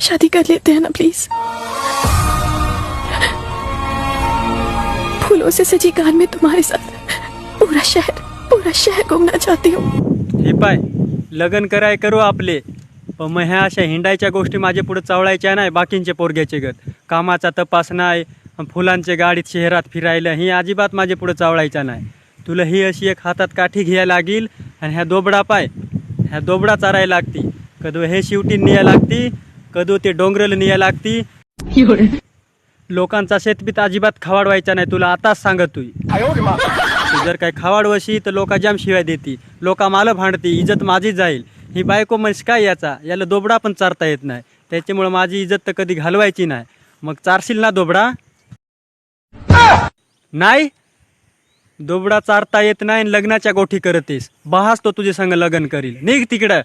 शादी कर लेते हैं ना प्लीज फूलों से सजी कार में तुम्हारे साथ पूरा शहर पूरा शहर घूमना चाहती हूँ। हे पाय लग्न कराय करू आपले. पण मग ह्या अशा हिंडायच्या गोष्टी माझ्या पुढे चावळायच्या नाही बाकींचे पोरग्याचे गत. कामाचा तपास नाही अन फुलांचे गाडीत शहरात फिरायला ही अजिबात माझ्या पुढे चावळायच्या नाही. तुला ही अशी एक हातात काठी घ्यायला लागेल आणि ह्या दोबडा पाय ह्या दोबडा चारायला लागती. कदो हे शिवटी निया लागती कदो ते डोंगरल निया लागती. लोकांचा शेतबीत अजिबात खावाड व्हायचा नाही तुला आताच सांगत तू जर काय खावाड वशी तर लोका जाम शिवाय देती. लोका माल भांडती इज्जत माझी जाईल. ही बायको म्हणजे काय याचा? याला दोबडा पण चारता येत नाही. त्याच्यामुळे माझी इज्जत तर कधी घालवायची नाही. मग चारशील ना दोबडा? नाही? दुबडा चारता येत नाही आणि लग्नाच्या गोठी करतेस. बहास तो तुझे संग लग्न करील. निघ तिकडं.